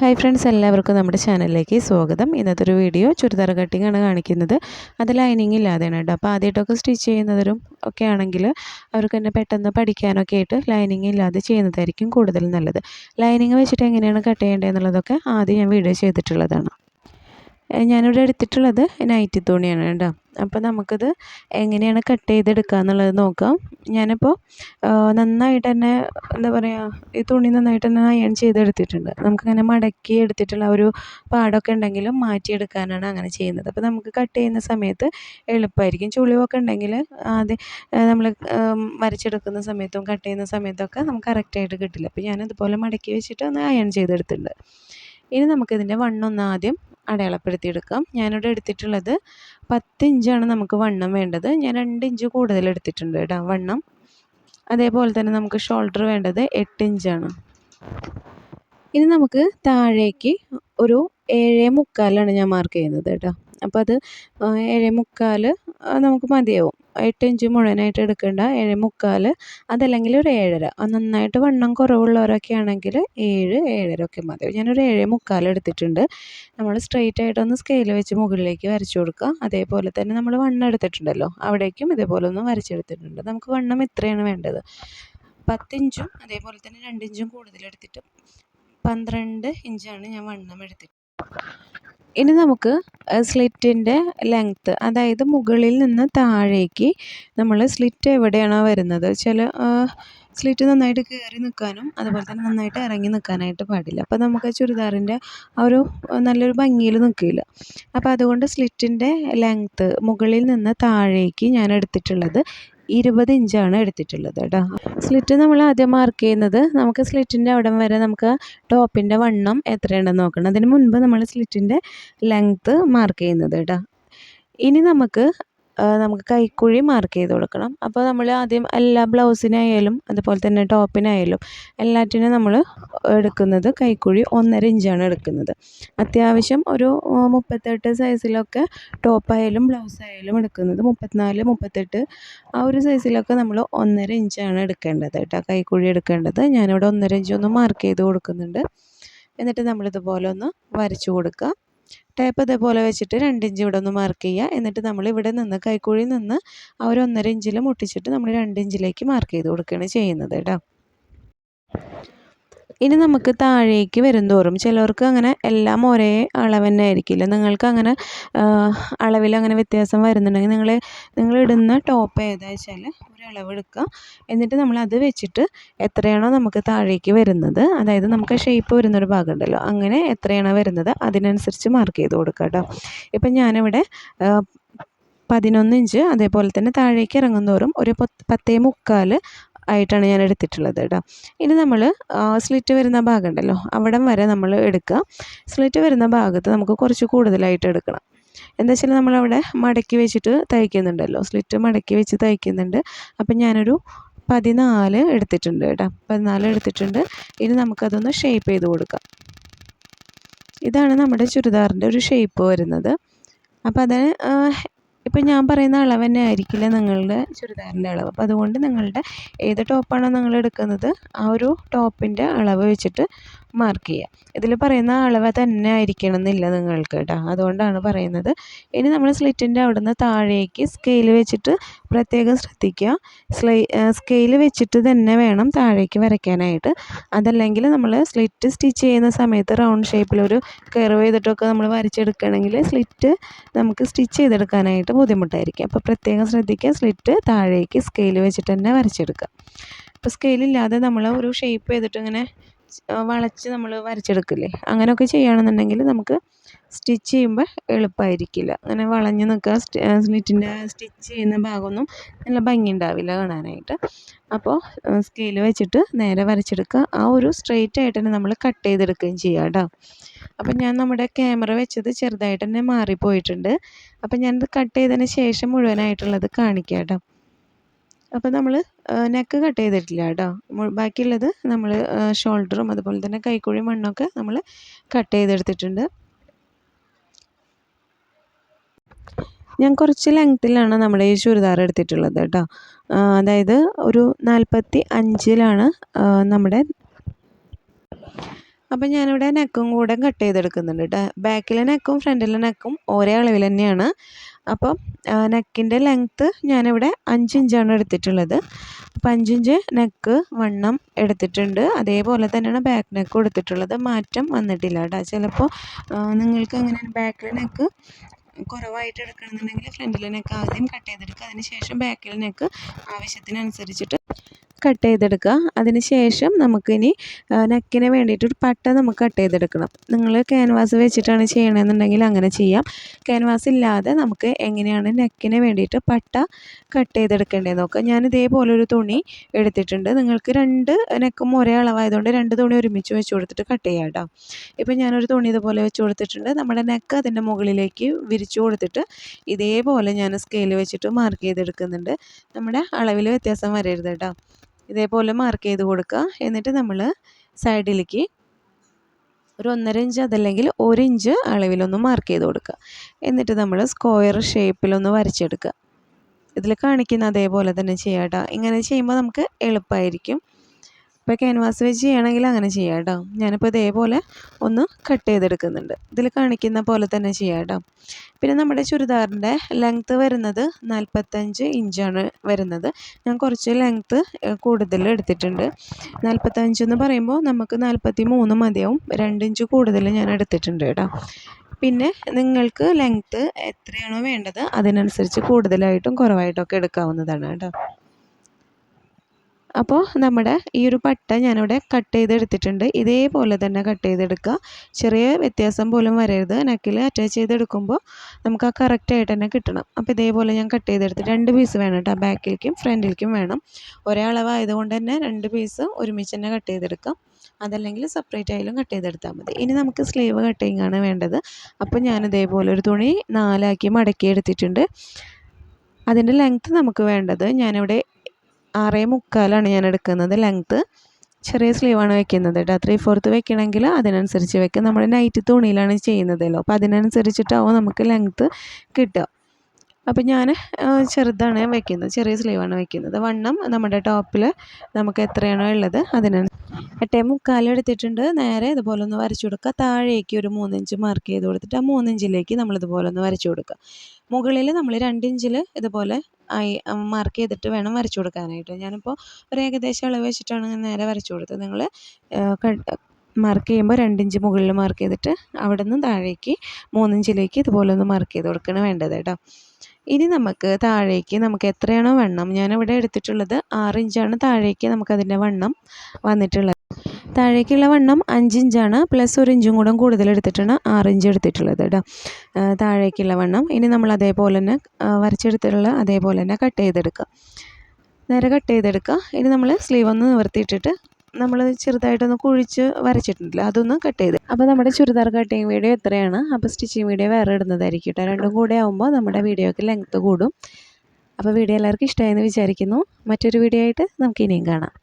Hi friends എല്ലാവർക്കും നമ്മുടെ ചാനലിലേക്ക് സ്വാഗതം. ഇന്നത്തെ ഒരു വീഡിയോ ചുരിദാർ കട്ടിങ്ങാണ് കാണിക്കുന്നത്. അത് ലൈനിങ് ഇല്ലാതെയാണ് കേട്ടോ. അപ്പോൾ ആദ്യമായിട്ടൊക്കെ സ്റ്റിച്ച് ചെയ്യുന്നവരും ഒക്കെ ആണെങ്കിൽ അവർക്ക് തന്നെ പെട്ടെന്ന് പഠിക്കാനൊക്കെ ആയിട്ട് ലൈനിങ് ഇല്ലാതെ ചെയ്യുന്നതായിരിക്കും കൂടുതൽ നല്ലത്. ലൈനിങ് വെച്ചിട്ട് എങ്ങനെയാണ് കട്ട് ചെയ്യേണ്ടതെന്നുള്ളതൊക്കെ ആദ്യം ഞാൻ വീഡിയോ ചെയ്തിട്ടുള്ളതാണ്. ഞാനിവിടെ എടുത്തിട്ടുള്ളത് നൈറ്റി തുണിയാണ് കേട്ടോ. അപ്പോൾ നമുക്കിത് എങ്ങനെയാണ് കട്ട് ചെയ്തെടുക്കുക എന്നുള്ളത് നോക്കാം. ഞാനിപ്പോൾ നന്നായിട്ട് തന്നെ എന്താ പറയുക ഈ തുണി നന്നായിട്ട് തന്നെ അയൺ ചെയ്തെടുത്തിട്ടുണ്ട്. നമുക്കങ്ങനെ മടക്കി എടുത്തിട്ടുള്ള ഒരു പാടൊക്കെ ഉണ്ടെങ്കിലും മാറ്റിയെടുക്കാനാണ് അങ്ങനെ ചെയ്യുന്നത്. അപ്പോൾ നമുക്ക് കട്ട് ചെയ്യുന്ന സമയത്ത് എളുപ്പമായിരിക്കും. ചുളിവൊക്കെ ഉണ്ടെങ്കിൽ ആദ്യം നമ്മൾ വരച്ചെടുക്കുന്ന സമയത്തും കട്ട് ചെയ്യുന്ന സമയത്തൊക്കെ നമുക്ക് കറക്റ്റായിട്ട് കിട്ടില്ല. അപ്പോൾ ഞാനതുപോലെ മടക്കി വെച്ചിട്ട് ഒന്ന് അയൺ ചെയ്തെടുത്തിട്ടുണ്ട്. ഇനി നമുക്കിതിന്റെ വണ്ണൊന്ന് ആദ്യം അടയാളപ്പെടുത്തിയെടുക്കാം. ഞാനിവിടെ എടുത്തിട്ടുള്ളത് പത്ത് ഇഞ്ചാണ് നമുക്ക് വണ്ണം വേണ്ടത്. ഞാൻ രണ്ട് ഇഞ്ച് കൂടുതൽ എടുത്തിട്ടുണ്ട് കേട്ടോ വണ്ണം. അതേപോലെ തന്നെ നമുക്ക് ഷോൾഡർ വേണ്ടത് എട്ട് ഇഞ്ചാണ് ഇനി നമുക്ക് താഴേക്ക് ഒരു ഏഴേ മുക്കാലാണ് ഞാൻ മാർക്ക് ചെയ്യുന്നത് കേട്ടോ. അപ്പോൾ അത് ഏഴേ മുക്കാൽ നമുക്ക് മതിയാവും. എട്ട് ഇഞ്ച് മുഴുവനായിട്ട് എടുക്കേണ്ട. ഏഴേ മുക്കാൽ അതല്ലെങ്കിൽ ഒരു ഏഴര. നന്നായിട്ട് വണ്ണം കുറവുള്ളവരൊക്കെ ആണെങ്കിൽ ഏഴ് ഏഴര ഒക്കെ മതി. ഞാനൊരു ഏഴേ മുക്കാൽ എടുത്തിട്ടുണ്ട്. നമ്മൾ സ്ട്രെയിറ്റ് ആയിട്ടൊന്ന് സ്കെയിൽ വെച്ച് മുകളിലേക്ക് വരച്ചു കൊടുക്കുക. അതേപോലെ തന്നെ നമ്മൾ വണ്ണം എടുത്തിട്ടുണ്ടല്ലോ. അവിടേക്കും ഇതേപോലെ ഒന്ന് വരച്ചെടുത്തിട്ടുണ്ട് നമുക്ക് വണ്ണം ഇത്രയാണ് വേണ്ടത്. പത്തിഞ്ചും അതേപോലെ തന്നെ രണ്ടിഞ്ചും കൂടുതൽ എടുത്തിട്ട് പന്ത്രണ്ട് ഇഞ്ചാണ് ഞാൻ വണ്ണം എടുത്തിട്ട്. ഇനി നമുക്ക് സ്ലിറ്റിന്റെ ലെങ്ത്ത് അതായത് മുകളിൽ നിന്ന് താഴേക്ക് നമ്മൾ സ്ലിറ്റ് എവിടെയാണോ വരുന്നത്. ചില സ്ലിറ്റ് നന്നായിട്ട് കയറി നിൽക്കാനും അതുപോലെ തന്നെ നന്നായിട്ട് ഇറങ്ങി നിൽക്കാനായിട്ട് പാടില്ല. അപ്പോൾ നമുക്ക് ചുരിദാറിന്റെ ആ ഒരു നല്ലൊരു ഭംഗിയിൽ നിൽക്കില്ല അപ്പോൾ അതുകൊണ്ട് സ്ലിറ്റിന്റെ ലെങ്ത്ത് മുകളിൽ നിന്ന് താഴേക്ക് ഞാൻ എടുത്തിട്ടുള്ളത് ഇരുപത് ഇഞ്ചാണ് എടുത്തിട്ടുള്ളത് കേട്ടോ സ്ലിറ്റ് നമ്മൾ ആദ്യം മാർക്ക് ചെയ്യുന്നത് നമുക്ക് സ്ലിറ്റിന്റെ അവിടം വരെ നമുക്ക് ടോപ്പിന്റെ വണ്ണം എത്രയുണ്ടെന്ന് നോക്കണം. അതിന് മുൻപ് നമ്മൾ സ്ലിറ്റിന്റെ ലെങ്ത്ത് മാർക്ക് ചെയ്യുന്നത് കേട്ടോ ഇനി നമുക്ക് നമുക്ക് കൈക്കുഴി മാർക്ക് ചെയ്ത് കൊടുക്കണം. അപ്പോൾ നമ്മൾ ആദ്യം എല്ലാ ബ്ലൗസിനായാലും അതുപോലെ തന്നെ ടോപ്പിനായാലും എല്ലാറ്റിനും നമ്മൾ എടുക്കുന്നത് കൈക്കുഴി ഒന്നര ഇഞ്ചാണ് എടുക്കുന്നത്. അത്യാവശ്യം ഒരു മുപ്പത്തെട്ട് സൈസിലൊക്കെ ടോപ്പായാലും ബ്ലൗസ് ആയാലും എടുക്കുന്നത്. മുപ്പത്തിനാല് മുപ്പത്തെട്ട് ആ ഒരു സൈസിലൊക്കെ നമ്മൾ ഒന്നര ഇഞ്ചാണ് എടുക്കേണ്ടത് കേട്ടോ കൈക്കുഴി എടുക്കേണ്ടത്. ഞാനിവിടെ ഒന്നര ഇഞ്ച് ഒന്ന് മാർക്ക് ചെയ്ത് കൊടുക്കുന്നുണ്ട്. എന്നിട്ട് നമ്മളിതുപോലെ ഒന്ന് വരച്ചു കൊടുക്കുക. ടേപ്പ് ഇതേപോലെ വെച്ചിട്ട് രണ്ട് ഇവിടെ ഒന്ന് മാർക്ക് ചെയ്യുക. എന്നിട്ട് നമ്മൾ ഇവിടെ നിന്ന് കൈക്കുഴി നിന്ന് ആ ഒരു ഒന്നര ഇഞ്ചിൽ മുട്ടിച്ചിട്ട് നമ്മൾ രണ്ട് ഇഞ്ചിലേക്ക് മാർക്ക് ചെയ്ത് കൊടുക്കുകയാണ് ചെയ്യുന്നത് കേട്ടോ. ഇനി നമുക്ക് താഴേക്ക് വരുംതോറും ചിലവർക്ക് അങ്ങനെ എല്ലാം ഒരേ അളവ് തന്നെ ആയിരിക്കില്ല. നിങ്ങൾക്ക് അങ്ങനെ അളവിൽ അങ്ങനെ വ്യത്യാസം വരുന്നുണ്ടെങ്കിൽ നിങ്ങൾ നിങ്ങൾ ഇടുന്ന ടോപ്പ് ഏതാ വെച്ചാൽ ഒരളവ് എടുക്കുക. എന്നിട്ട് നമ്മൾ അത് വെച്ചിട്ട് എത്രയാണോ നമുക്ക് താഴേക്ക് വരുന്നത് അതായത് നമുക്ക് ഷേപ്പ് വരുന്നൊരു ഭാഗം ഉണ്ടല്ലോ അങ്ങനെ എത്രയാണോ വരുന്നത് അതിനനുസരിച്ച് മാർക്ക് ചെയ്ത് കൊടുക്കുക കേട്ടോ. ഇപ്പം ഞാനിവിടെ പതിനൊന്ന് ഇഞ്ച് അതേപോലെ തന്നെ താഴേക്ക് ഇറങ്ങുന്തോറും ഒരു പത്തേ മുക്കാൽ ആയിട്ടാണ് ഞാൻ എടുത്തിട്ടുള്ളത് കേട്ടോ ഇനി നമ്മൾ സ്ലിറ്റ് വരുന്ന ഭാഗം ഉണ്ടല്ലോ അവിടം വരെ നമ്മൾ എടുക്കുക. സ്ലിറ്റ് വരുന്ന ഭാഗത്ത് നമുക്ക് കുറച്ച് കൂടുതലായിട്ട് എടുക്കണം. എന്താ വെച്ചാൽ നമ്മളവിടെ മടക്കി വെച്ചിട്ട് തയ്ക്കുന്നുണ്ടല്ലോ സ്ലിറ്റ് മടക്കി വെച്ച് തയ്ക്കുന്നുണ്ട്. അപ്പം ഞാനൊരു പതിനാല് എടുത്തിട്ടുണ്ട് കേട്ടോ പതിനാല് എടുത്തിട്ടുണ്ട്. ഇനി നമുക്കതൊന്ന് ഷേപ്പ് ചെയ്ത് കൊടുക്കാം. ഇതാണ് നമ്മുടെ ചുരിദാറിന്റെ ഒരു ഷേപ്പ് വരുന്നത്. അപ്പോൾ അത് ഇപ്പം ഞാൻ പറയുന്ന അളവ് തന്നെ ആയിരിക്കില്ല നിങ്ങളുടെ ചുരിദാറിന്റെ അളവ്. അപ്പോൾ അതുകൊണ്ട് നിങ്ങളുടെ ഏത് ടോപ്പാണോ നിങ്ങൾ എടുക്കുന്നത് ആ ഒരു ടോപ്പിന്റെ അളവ് വെച്ചിട്ട് മാർക്ക് ചെയ്യുക. ഇതിൽ പറയുന്ന അളവ് തന്നെ ആയിരിക്കണം എന്നില്ല നിങ്ങൾക്ക് കേട്ടോ. അതുകൊണ്ടാണ് പറയുന്നത്. ഇനി നമ്മൾ സ്ലിറ്റിന്റെ അവിടെ നിന്ന് താഴേക്ക് സ്കെയിൽ വെച്ചിട്ട് പ്രത്യേകം ശ്രദ്ധിക്കുക. സ്ലൈ സ്കെയിൽ വെച്ചിട്ട് തന്നെ വേണം താഴേക്ക് വരയ്ക്കാനായിട്ട്. അതല്ലെങ്കിൽ നമ്മൾ സ്ലിറ്റ് സ്റ്റിച്ച് ചെയ്യുന്ന സമയത്ത് റൗണ്ട് ഷേപ്പിലൊരു കർവ് ചെയ്തിട്ടൊക്കെ നമ്മൾ വരച്ചെടുക്കുകയാണെങ്കിൽ സ്ലിറ്റ് നമുക്ക് സ്റ്റിച്ച് ചെയ്തെടുക്കാനായിട്ട് ബുദ്ധിമുട്ടായിരിക്കും. അപ്പോൾ പ്രത്യേകം ശ്രദ്ധിക്കുക. സ്ലിറ്റ് താഴേക്ക് സ്കെയിൽ വെച്ചിട്ട് തന്നെ വരച്ചെടുക്കുക. അപ്പോൾ സ്കെയിലില്ലാതെ നമ്മൾ ഒരു ഷേപ്പ് ചെയ്തിട്ട് ഇങ്ങനെ വളച്ച് നമ്മൾ വരച്ചെടുക്കില്ലേ? അങ്ങനെയൊക്കെ ചെയ്യുകയാണെന്നുണ്ടെങ്കിൽ നമുക്ക് സ്റ്റിച്ച് ചെയ്യുമ്പോൾ എളുപ്പമായിരിക്കില്ല. അങ്ങനെ വളഞ്ഞ് നിൽക്കുക സ്ലിറ്റിന്റെ സ്റ്റിച്ച് ചെയ്യുന്ന ഭാഗമൊന്നും നല്ല ഭംഗി ഉണ്ടാവില്ല കാണാനായിട്ട്. അപ്പോൾ സ്കെയിൽ വെച്ചിട്ട് നേരെ വരച്ചെടുക്കുക. ആ ഒരു സ്ട്രെയിറ്റ് ആയിട്ട് തന്നെ നമ്മൾ കട്ട് ചെയ്തെടുക്കുകയും ചെയ്യുക കേട്ടോ. അപ്പം ഞാൻ നമ്മുടെ ക്യാമറ വെച്ചത് ചെറുതായിട്ട് തന്നെ മാറിപ്പോയിട്ടുണ്ട്. അപ്പം ഞാനത് കട്ട് ചെയ്തതിന് ശേഷം മുഴുവനായിട്ടുള്ളത് കാണിക്കാം കേട്ടോ. അപ്പോൾ നമ്മൾ നെക്ക് കട്ട് ചെയ്തിട്ടില്ല കേട്ടോ. ബാക്കിയുള്ളത് നമ്മൾ ഷോൾഡറും അതുപോലെ തന്നെ കൈക്കുഴി മണ്ണൊക്കെ നമ്മൾ കട്ട് ചെയ്തെടുത്തിട്ടുണ്ട്. ഞാൻ കുറച്ച് ലെങ്ത്തിലാണ് നമ്മുടെ ഈ ചുരിദാർ എടുത്തിട്ടുള്ളത് കേട്ടോ. അതായത് ഒരു നാൽപ്പത്തി അഞ്ചിലാണ് നമ്മുടെ അപ്പം ഞാനിവിടെ നെക്കും കൂടെ കട്ട് ചെയ്തെടുക്കുന്നുണ്ട് കേട്ടോ ബാക്കിലെ നെക്കും ഫ്രണ്ടിലെ നെക്കും ഒരേ അളവിൽ തന്നെയാണ്. അപ്പം നെക്കിന്റെ ലെങ്ത്ത് ഞാനിവിടെ അഞ്ച് ഇഞ്ചാണ് എടുത്തിട്ടുള്ളത്. അപ്പം അഞ്ചിഞ്ച് നെക്ക് വണ്ണം എടുത്തിട്ടുണ്ട്. അതേപോലെ തന്നെയാണ് ബാക്ക് നെക്ക് എടുത്തിട്ടുള്ളത്. മാറ്റം വന്നിട്ടില്ല കേട്ടോ ചിലപ്പോൾ നിങ്ങൾക്ക് അങ്ങനെ ബാക്കിലെ നെക്ക് കുറവായിട്ട് എടുക്കണമെന്നുണ്ടെങ്കിൽ ഫ്രണ്ടിലെ നെക്ക് ആദ്യം കട്ട് ചെയ്തെടുക്കുക അതിന് ശേഷം ബാക്കിലെ നെക്ക് ആവശ്യത്തിനനുസരിച്ചിട്ട് കട്ട് ചെയ്തെടുക്കുക. അതിന് ശേഷം നമുക്കിനി നെക്കിന് വേണ്ടിയിട്ട് ഒരു പട്ട നമുക്ക് കട്ട് ചെയ്തെടുക്കണം. നിങ്ങൾ ക്യാൻവാസ് വെച്ചിട്ടാണ് ചെയ്യണമെന്നുണ്ടെങ്കിൽ അങ്ങനെ ചെയ്യാം. ക്യാൻവാസ് ഇല്ലാതെ നമുക്ക് എങ്ങനെയാണ് നെക്കിന് വേണ്ടിയിട്ട് പട്ട കട്ട് ചെയ്തെടുക്കേണ്ടത് നോക്കാം. ഞാൻ ഇതേപോലെ ഒരു തുണി എടുത്തിട്ടുണ്ട്. നിങ്ങൾക്ക് രണ്ട് നെക്കും ഒരേ അളവായതുകൊണ്ട് രണ്ട് തുണി ഒരുമിച്ച് വെച്ച് കൊടുത്തിട്ട് കട്ട് ചെയ്യാം കേട്ടോ. ഇപ്പം ഞാനൊരു തുണി ഇതുപോലെ വെച്ച് കൊടുത്തിട്ടുണ്ട്. നമ്മുടെ നെക്ക് അതിന്റെ മുകളിലേക്ക് വിരിച്ചു കൊടുത്തിട്ട് ഇതേപോലെ ഞാൻ സ്കെയിൽ വെച്ചിട്ട് മാർക്ക് ചെയ്തെടുക്കുന്നുണ്ട്. നമ്മുടെ അളവിൽ വ്യത്യാസം വരരുത് കേട്ടോ. ഇതേപോലെ മാർക്ക് ചെയ്ത് കൊടുക്കുക. എന്നിട്ട് നമ്മൾ സൈഡിലേക്ക് ഒരു ഒന്നര ഇഞ്ച് അതല്ലെങ്കിൽ ഒരു ഇഞ്ച് അളവിലൊന്ന് മാർക്ക് ചെയ്ത് കൊടുക്കുക. എന്നിട്ട് നമ്മൾ സ്ക്വയർ ഷേപ്പിലൊന്ന് വരച്ചെടുക്കുക. ഇതിൽ കാണിക്കുന്ന അതേപോലെ തന്നെ ചെയ്യാം കേട്ടോ ഇങ്ങനെ ചെയ്യുമ്പോൾ നമുക്ക് എളുപ്പമായിരിക്കും ഇപ്പോൾ ക്യാൻവാസ് വെച്ച് ചെയ്യണമെങ്കിൽ അങ്ങനെ ചെയ്യാം കേട്ടോ. ഞാനിപ്പോൾ ഇതേപോലെ ഒന്ന് കട്ട് ചെയ്തെടുക്കുന്നുണ്ട്. ഇതിൽ കാണിക്കുന്ന പോലെ തന്നെ ചെയ്യാം കേട്ടോ. പിന്നെ നമ്മുടെ ചുരിദാറിന്റെ ലെങ്ത്ത് വരുന്നത് നാൽപ്പത്തഞ്ച് ഇഞ്ചാണ് വരുന്നത്. ഞാൻ കുറച്ച് ലെങ്ത്ത് കൂടുതൽ എടുത്തിട്ടുണ്ട്. നാൽപ്പത്തഞ്ച് എന്ന് പറയുമ്പോൾ നമുക്ക് നാൽപ്പത്തി മൂന്ന് മതിയാവും. രണ്ട് ഇഞ്ച് കൂടുതൽ ഞാൻ എടുത്തിട്ടുണ്ട് കേട്ടോ. പിന്നെ നിങ്ങൾക്ക് ലെങ്ത്ത് എത്രയാണോ വേണ്ടത് അതിനനുസരിച്ച് കൂടുതലായിട്ടും കുറവായിട്ടും ഒക്കെ എടുക്കാവുന്നതാണ് കേട്ടോ. അപ്പോൾ നമ്മുടെ ഈ ഒരു പട്ട ഞാനിവിടെ കട്ട് ചെയ്തെടുത്തിട്ടുണ്ട്. ഇതേപോലെ തന്നെ കട്ട് ചെയ്തെടുക്കുക. ചെറിയ വ്യത്യാസം പോലും വരരുത്. നെക്കിൽ അറ്റാച്ച് ചെയ്തെടുക്കുമ്പോൾ നമുക്ക് ആ കറക്റ്റായിട്ട് തന്നെ കിട്ടണം. അപ്പോൾ ഇതേപോലെ ഞാൻ കട്ട് ചെയ്തെടുത്ത് രണ്ട് പീസ് വേണം കേട്ടോ. ബാക്കിലേക്കും ഫ്രണ്ടിലേക്കും വേണം. ഒരേ അളവായതുകൊണ്ട് തന്നെ രണ്ട് പീസ് ഒരുമിച്ച് തന്നെ കട്ട് ചെയ്തെടുക്കാം. അതല്ലെങ്കിൽ സെപ്പറേറ്റ് ആയാലും കട്ട് ചെയ്തെടുത്താൽ മതി. ഇനി നമുക്ക് സ്ലീവ് കട്ടിങ് ആണ് വേണ്ടത്. അപ്പോൾ ഞാൻ ഇതേപോലെ ഒരു തുണി നാലാക്കി മടക്കി എടുത്തിട്ടുണ്ട്. അതിന്റെ ലെങ്ത്ത് നമുക്ക് വേണ്ടത് ഞാനിവിടെ ആറേ മുക്കാലാണ് ഞാൻ എടുക്കുന്നത് ലെങ്ത്ത് ചെറിയ സ്ലീവാണ് വെക്കുന്നത് കേട്ടോ ത്രീ ഫോർത്ത് വെക്കണമെങ്കിൽ അതിനനുസരിച്ച് വെക്കുക നമ്മൾ നൈറ്റ് തുണിയിലാണ് ചെയ്യുന്നതല്ലോ അപ്പോൾ അതിനനുസരിച്ചിട്ടാവും നമുക്ക് ലെങ്ത്ത് കിട്ടുക. അപ്പോൾ ഞാൻ ചെറുതാണ് വെക്കുന്നത്. ചെറിയ സ്ലീവാണ് വെക്കുന്നത്. വണ്ണം നമ്മുടെ ടോപ്പിൽ നമുക്ക് എത്രയാണോ ഉള്ളത് അതിനനുസരിച്ച് എട്ടേ മുക്കാലെടുത്തിട്ടുണ്ട് നേരെ ഇതുപോലെ ഒന്ന് വരച്ചു കൊടുക്കുക. താഴേക്ക് ഒരു മൂന്നിഞ്ച് മാർക്ക് ചെയ്ത് കൊടുത്തിട്ട് ആ മൂന്നിഞ്ചിലേക്ക് നമ്മൾ ഇതുപോലെ ഒന്ന് വരച്ചു കൊടുക്കുക. മുകളിൽ നമ്മൾ രണ്ടിഞ്ചിൽ ഇതുപോലെ ആയി മാർക്ക് ചെയ്തിട്ട് വേണം വരച്ചു കൊടുക്കാനായിട്ട്. ഞാനിപ്പോൾ ഒരു ഏകദേശം അളവ് വെച്ചിട്ടാണ് ഞാൻ നേരെ വരച്ചു കൊടുത്തത്. നിങ്ങൾ മാർക്ക് ചെയ്യുമ്പോൾ രണ്ടിഞ്ച് മുകളിൽ മാർക്ക് ചെയ്തിട്ട് അവിടെ നിന്ന് താഴേക്ക് മൂന്നിഞ്ചിലേക്ക് ഇതുപോലെ ഒന്ന് മാർക്ക് ചെയ്ത് കൊടുക്കണം വേണ്ടത് കേട്ടോ. ഇനി നമുക്ക് താഴേക്ക് നമുക്ക് എത്രയാണോ വണ്ണം ഞാനിവിടെ എടുത്തിട്ടുള്ളത് ആറ് ഇഞ്ചാണ് താഴേക്ക് നമുക്കതിന്റെ വണ്ണം വന്നിട്ടുള്ളത്. താഴേക്കുള്ള വണ്ണം അഞ്ചിഞ്ചാണ്. പ്ലസ് ഒരു ഇഞ്ചും കൂടെ കൂടുതൽ എടുത്തിട്ടാണ് ആറ് ഇഞ്ച് എടുത്തിട്ടുള്ളത് കേട്ടോ താഴേക്കുള്ള വണ്ണം ഇനി നമ്മൾ അതേപോലെ തന്നെ വരച്ചെടുത്തിട്ടുള്ള അതേപോലെ തന്നെ കട്ട് ചെയ്തെടുക്കുക. നേരെ കട്ട് ചെയ്തെടുക്കുക. ഇനി നമ്മൾ സ്ലീവ് ഒന്ന് നിവർത്തിയിട്ടിട്ട് നമ്മൾ ചെറുതായിട്ടൊന്ന് കുഴിച്ച് വരച്ചിട്ടുണ്ടല്ലോ അതൊന്ന് കട്ട് ചെയ്ത്. അപ്പോൾ നമ്മുടെ ചുരിദാർ കട്ടിങ് വീഡിയോ എത്രയാണ്? അപ്പോൾ സ്റ്റിച്ചിങ് വീഡിയോ വേറെ ഇടുന്നതായിരിക്കും കേട്ടോ രണ്ടും കൂടെ ആകുമ്പോൾ നമ്മുടെ വീഡിയോയ്ക്ക് ലെങ്ത്ത് കൂടും. അപ്പോൾ വീഡിയോ എല്ലാവർക്കും ഇഷ്ടമായെന്ന് വിചാരിക്കുന്നു. മറ്റൊരു വീഡിയോ ആയിട്ട് നമുക്ക് ഇനിയും കാണാം.